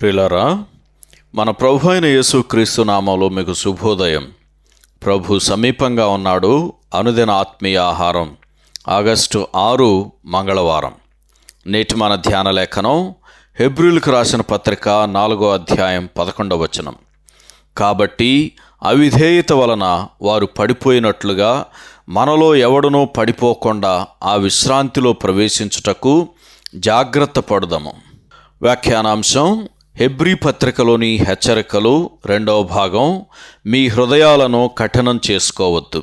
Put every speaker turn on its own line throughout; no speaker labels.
ప్రిలరా మన ప్రభు అయిన యేసుక్రీస్తు నామంలో మీకు శుభోదయం. ప్రభు సమీపంగా ఉన్నాడు అనుదిన ఆత్మీయ ఆహారం ఆగస్టు ఆరు మంగళవారం. నేటి మన ధ్యాన లేఖనం హెబ్రిల్కు రాసిన పత్రిక నాలుగో అధ్యాయం పదకొండవ వచనం. కాబట్టి అవిధేయత వలన వారు పడిపోయినట్లుగా మనలో ఎవడనో పడిపోకుండా ఆ విశ్రాంతిలో ప్రవేశించుటకు జాగ్రత్త పడదాము. వ్యాఖ్యానాంశం హెబ్రీ పత్రికలోని హెచ్చరికలు రెండవ భాగం మీ హృదయాలను కఠినం చేసుకోవద్దు.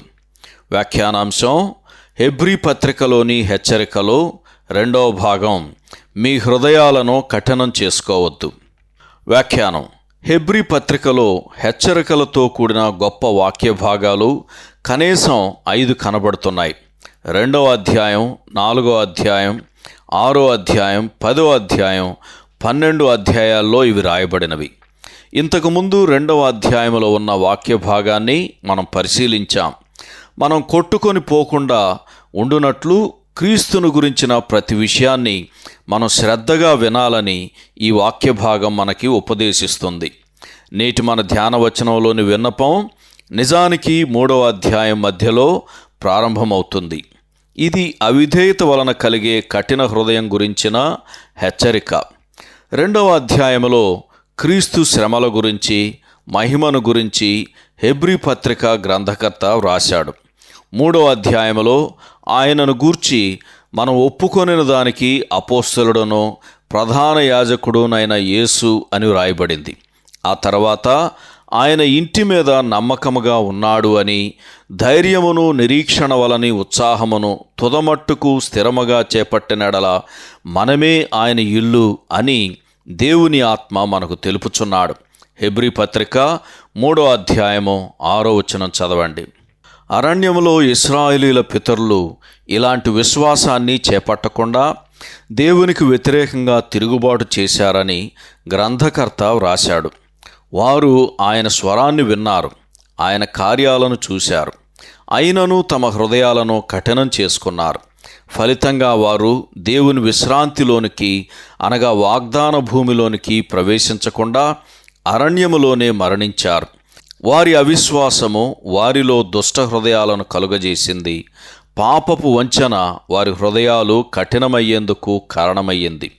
వ్యాఖ్యానాంశం హెబ్రీ పత్రికలోని హెచ్చరికలు రెండవ భాగం మీ హృదయాలను కఠినం చేసుకోవద్దు. వ్యాఖ్యానం హెబ్రీ పత్రికలో హెచ్చరికలతో కూడిన గొప్ప వాక్య భాగాలు కనీసం ఐదు కనబడుతున్నాయి. రెండవ అధ్యాయం నాలుగో అధ్యాయం ఆరో అధ్యాయం పదో అధ్యాయం పన్నెండు అధ్యాయాల్లో ఇవి రాయబడినవి. ఇంతకుముందు రెండవ అధ్యాయంలో ఉన్న వాక్య భాగాన్ని మనం పరిశీలించాం. మనం కొట్టుకొని పోకుండా ఉండునట్లు క్రీస్తును గురించిన ప్రతి విషయాన్ని మనం శ్రద్ధగా వినాలని ఈ వాక్య భాగం మనకి ఉపదేశిస్తుంది. నేటి మన ధ్యాన వచనంలోని విన్నపం నిజానికి మూడవ అధ్యాయం మధ్యలో ప్రారంభమవుతుంది. ఇది అవిధేయత వలన కలిగే కఠిన హృదయం గురించిన హెచ్చరిక. రెండవ అధ్యాయంలో క్రీస్తు శ్రమల గురించి మహిమను గురించి హెబ్రీ పత్రిక గ్రంథకర్త వ్రాశాడు. మూడవ అధ్యాయంలో ఆయనను గూర్చి మనం ఒప్పుకొనిన దానికి అపోస్తలుడను ప్రధాన యాజకుడునైన యేసు అని వ్రాయబడింది. ఆ తర్వాత ఆయన ఇంటి మీద నమ్మకముగా ఉన్నాడు అని ధైర్యమును నిరీక్షణ వలని ఉత్సాహమును తుదమట్టుకు స్థిరముగా చేపట్టినడల మనమే ఆయన ఇల్లు అని దేవుని ఆత్మ మనకు తెలుపుచున్నాడు. హెబ్రి పత్రిక మూడో అధ్యాయము ఆరో వచనం చదవండి. అరణ్యములో ఇస్రాయిలీల పితరులు ఇలాంటి విశ్వాసాన్ని చేపట్టకుండా దేవునికి వ్యతిరేకంగా తిరుగుబాటు చేశారని గ్రంథకర్త వ్రాశాడు. వారు ఆయన స్వరాన్ని విన్నారు. ఆయన కార్యాలను చూశారు. అయినను తమ హృదయాలను కఠినం చేసుకున్నారు. ఫలితంగా వారు దేవుని విశ్రాంతిలోనికి అనగా వాగ్దాన భూమిలోనికి ప్రవేశించకుండా అరణ్యములోనే మరణించారు. వారి అవిశ్వాసము వారిలో దుష్ట హృదయాలను కలుగజేసింది. పాపపు వంచన వారి హృదయాలు కఠినమయ్యేందుకు కారణమయ్యింది.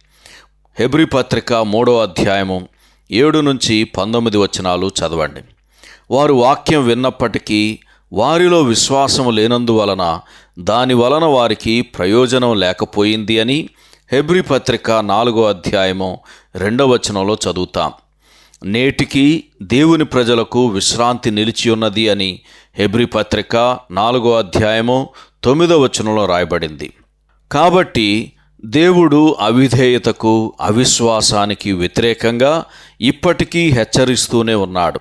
హెబ్రి పత్రిక మూడో అధ్యాయము ఏడు నుంచి పంతొమ్మిది వచనాలు చదవండి. వారు వాక్యం విన్నప్పటికీ వారిలో విశ్వాసము లేనందువలన దాని వలన వారికి ప్రయోజనం లేకపోయింది అని హెబ్రి పత్రిక నాలుగో అధ్యాయము రెండవ వచనంలో చదువుతాం. నేటికి దేవుని ప్రజలకు విశ్రాంతి నిలిచి ఉన్నది అని హెబ్రి పత్రిక నాలుగో అధ్యాయము తొమ్మిదో వచనంలో రాయబడింది. కాబట్టి దేవుడు అవిధేయతకు అవిశ్వాసానికి వ్యతిరేకంగా ఇప్పటికీ హెచ్చరిస్తూనే ఉన్నాడు.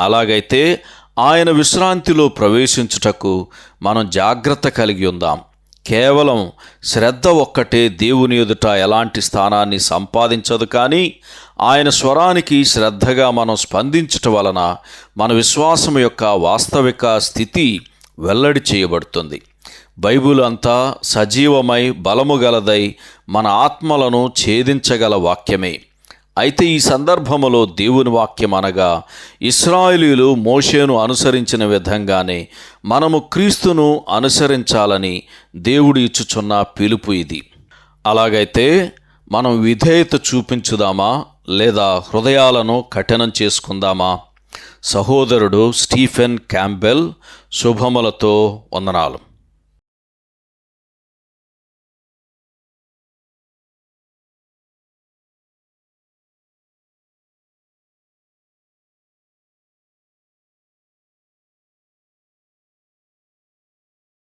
అలాగైతే ఆయన విశ్రాంతిలో ప్రవేశించుటకు మనం జాగ్రత్త కలిగి ఉందాం. కేవలం శ్రద్ధ ఒక్కటే దేవుని ఎదుట ఎలాంటి స్థానాన్ని సంపాదించదు కానీ ఆయన స్వరానికి శ్రద్ధగా మనం స్పందించట వలన మన విశ్వాసం యొక్క వాస్తవిక స్థితి వెల్లడి చేయబడుతుంది. బైబిల్ అంతా సజీవమై బలము గలదై మన ఆత్మలను ఛేదించగల వాక్యమే. అయితే ఈ సందర్భములో దేవుని వాక్యం అనగా ఇస్రాయేలీలు మోషేను అనుసరించిన విధంగానే మనము క్రీస్తును అనుసరించాలని దేవుడు ఇచ్చుచున్న పిలుపు ఇది. అలాగైతే మనం విధేయత చూపించుదామా లేదా హృదయాలను కఠినం చేసుకుందామా? సహోదరుడు స్టీఫెన్ క్యాంబెల్ శుభములతో వందనాలు.